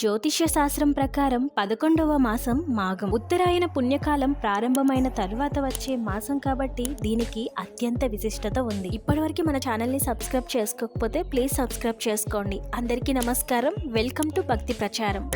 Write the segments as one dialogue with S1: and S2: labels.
S1: జ్యోతిష్య శాస్త్రం ప్రకారం పదకొండవ మాసం మాఘం. ఉత్తరాయణ పుణ్యకాలం ప్రారంభమైన తర్వాత వచ్చే మాసం కాబట్టి దీనికి అత్యంత విశిష్టత ఉంది. ఇప్పటివరకు మన ఛానల్ని సబ్స్క్రైబ్ చేసుకోకపోతే ప్లీజ్ సబ్స్క్రైబ్ చేసుకోండి. అందరికీ నమస్కారం. వెల్కమ్ టు భక్తి ప్రచారం.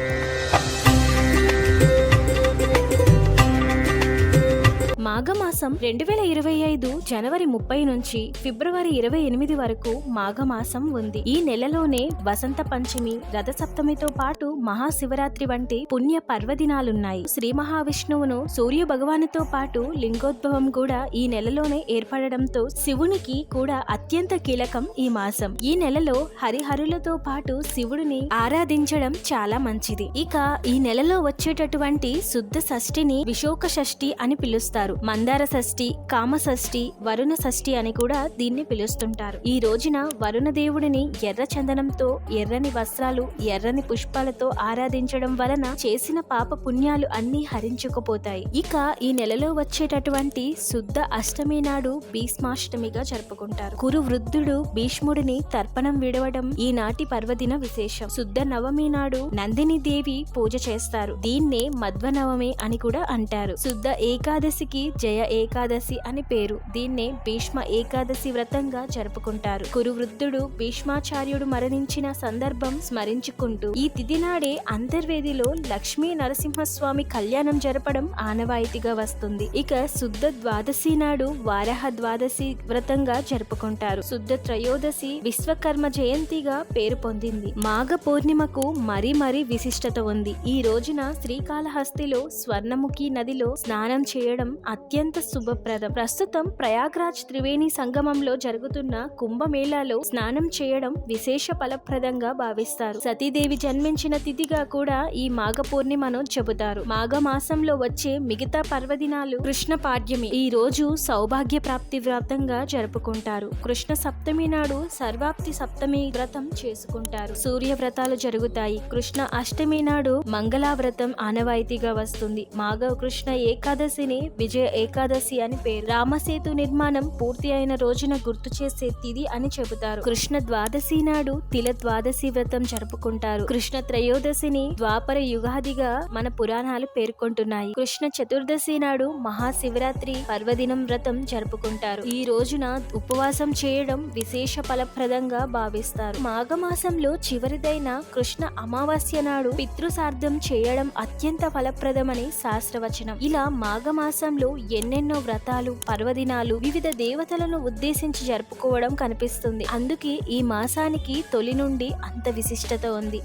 S1: మాసం రెండు వేల ఇరవై ఐదు జనవరి ముప్పై నుంచి ఫిబ్రవరి ఇరవై ఎనిమిది వరకు మాఘమాసం ఉంది. ఈ నెలలోనే వసంత పంచమి రథ సప్తమితో పాటు మహాశివరాత్రి వంటి పుణ్య పర్వదినాలున్నాయి. శ్రీ మహావిష్ణువును సూర్య భగవానుతో పాటు లింగోద్భవం కూడా ఈ నెలలోనే ఏర్పడడంతో శివునికి కూడా అత్యంత కీలకం ఈ మాసం. ఈ నెలలో హరిహరులతో పాటు శివుడిని ఆరాధించడం చాలా మంచిది. ఇక ఈ నెలలో వచ్చేటటువంటి శుద్ధ షష్ఠిని విశోక షష్ఠి అని పిలుస్తారు. మందార షష్ఠి కామ షష్ఠి వరుణ షష్ఠి అని కూడా దీన్ని పిలుస్తుంటారు. ఈ రోజున వరుణ దేవుడిని ఎర్ర చందనంతో ఎర్రని వస్త్రాలు ఎర్రని పుష్పాలతో ఆరాధించడం వలన చేసిన పాప పుణ్యాలు అన్ని హరించుకుపోతాయి. ఇక ఈ నెలలో వచ్చేటటువంటి శుద్ధ అష్టమి నాడు భీష్మాష్టమిగా జరుపుకుంటారు. కురు వృద్ధుడు భీష్ముడిని తర్పణం విడవడం ఈనాటి పర్వదిన విశేషం. శుద్ధ నవమి నాడు నందిని దేవి పూజ చేస్తారు. దీన్నే మధ్వనవమి అని కూడా అంటారు. శుద్ధ ఏకాదశికి జయ ఏకాదశి అని పేరు. దీన్నే భీష్మ ఏకాదశి వ్రతంగా జరుపుకుంటారు. కురు వృద్ధుడు భీష్మాచార్యుడు మరణించిన సందర్భం స్మరించుకుంటూ ఈ తిథి నాడే అంతర్వేదిలో లక్ష్మీ నరసింహస్వామి కళ్యాణం జరపడం ఆనవాయితీగా వస్తుంది. ఇక శుద్ధ ద్వాదశి నాడు వారహ ద్వాదశి వ్రతంగా జరుపుకుంటారు. శుద్ధ త్రయోదశి విశ్వకర్మ జయంతిగా పేరు పొందింది. మాఘ పూర్ణిమకు మరీ మరీ విశిష్టత ఉంది. ఈ రోజున శ్రీకాళహస్తిలో స్వర్ణముఖి నదిలో స్నానం చేయడం అత్యంత శుభప్రదం. ప్రస్తుతం ప్రయాగ్రాజ్ త్రివేణి సంగమంలో జరుగుతున్న కుంభమేళాలో స్నానం చేయడం విశేష ఫలప్రదంగా భావిస్తారు. సతీదేవి జన్మించిన తిథిగా కూడా ఈ మాఘ పూర్ణిమను చెబుతారు. మాఘమాసంలో వచ్చే మిగతా పర్వదినాలు కృష్ణ పాడ్యమి. ఈ రోజు సౌభాగ్య ప్రాప్తి వ్రతంగా జరుపుకుంటారు. కృష్ణ సప్తమి నాడు సర్వాప్తి సప్తమి వ్రతం చేసుకుంటారు. సూర్య వ్రతాలు జరుగుతాయి. కృష్ణ అష్టమి నాడు మంగళా వ్రతం ఆనవాయితీగా వస్తుంది. మాఘ కృష్ణ ఏకాదశిని విజయ ఏకాదశి అని పేరు. రామసేతు నిర్మాణం పూర్తి అయిన రోజున గుర్తు చేసే తిది అని చెబుతారు. కృష్ణ ద్వాదశి నాడు తిల ద్వాదశి వ్రతం జరుపుకుంటారు. కృష్ణ త్రయోదశిని ద్వాపర యుగాదిగా మన పురాణాలు పేర్కొంటున్నాయి. కృష్ణ చతుర్దశి నాడు మహాశివరాత్రి పర్వదినం వ్రతం జరుపుకుంటారు. ఈ రోజున ఉపవాసం చేయడం విశేష ఫలప్రదంగా భావిస్తారు. మాఘమాసంలో చివరిదైన కృష్ణ అమావాస్య నాడు పితృసార్థం చేయడం అత్యంత ఫలప్రదమని శాస్త్రవచనం. ఇలా మాఘమాసంలో ఎన్ని ఎన్నెన్నో వ్రతాలు పర్వదినాలు వివిధ దేవతలను ఉద్దేశించి జరుపుకోవడం కనిపిస్తుంది. అందుకే ఈ మాసానికి తొలి నుండి అంత విశిష్టత ఉంది.